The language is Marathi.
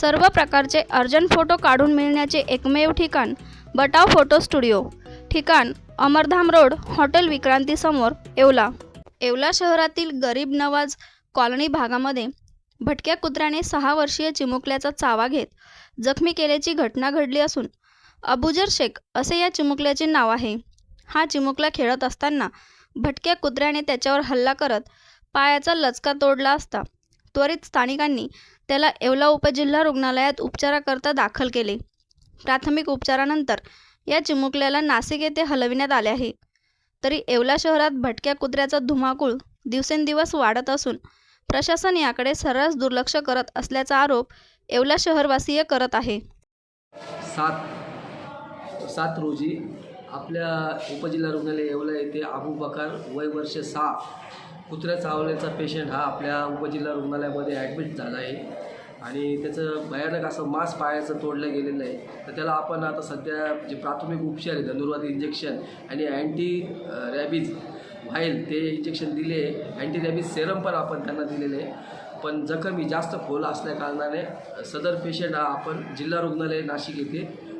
सर्व प्रकारचे अर्जंट फोटो काढून मिळण्याचे एकमेव ठिकाण बटाव फोटो स्टुडिओ. ठिकाण अमरधाम रोड हॉटेल विक्रांतीसमोर येवला. येवला शहरातील गरीब नवाज कॉलनी भागामध्ये भटक्या कुत्र्याने सहा वर्षीय चिमुकल्याचा चावा घेत जखमी केल्याची घटना घडली असून अबुजर शेख असे या चिमुकल्याचे नाव आहे. हा चिमुकला खेळत असताना भटक्या कुत्र्याने त्याच्यावर हल्ला करत पायाचा लचका तोडला असता. त्वरित स्थानिकांनी त्याला येवला उपजिल्हा रुग्णालयात उपचाराकरता दाखल केले. प्राथमिक उपचारानंतर या चिमुकल्याला नाशिक येथे हलविण्यात आले आहे. तरी येवला शहरात भटक्या कुत्र्याचा धुमाकूळ दिवसेंदिवस वाढत असून प्रशासन याकडे सर्रास दुर्लक्ष करत असल्याचा आरोप येवला शहरवासीय करत आहे. सात सात रोजी आपल्या उपजिल्हा रुग्णालय येवला येथे अबू बकार वय वर्ष सहा. कुत्र्या चावल्याचा पेशंट हा आपल्या उपजिल्हा रुग्णालयामध्ये ॲडमिट झाला आहे. आणि त्याचं भयानक असं मांस पायाचं तोडलं गेलेलं आहे. तर त्याला आपण आता सध्या जे प्राथमिक उपचार आहे धनुर्वाद इंजेक्शन आणि अँटी रॅबीज व्हाईल ते इंजेक्शन दिले अँटी रॅबीज सेरम पण आपण त्यांना दिलेले आहे. पण जखमी जास्त खोल असल्या कारणाने सदर पेशंट हा आपण जिल्हा रुग्णालय नाशिक येथे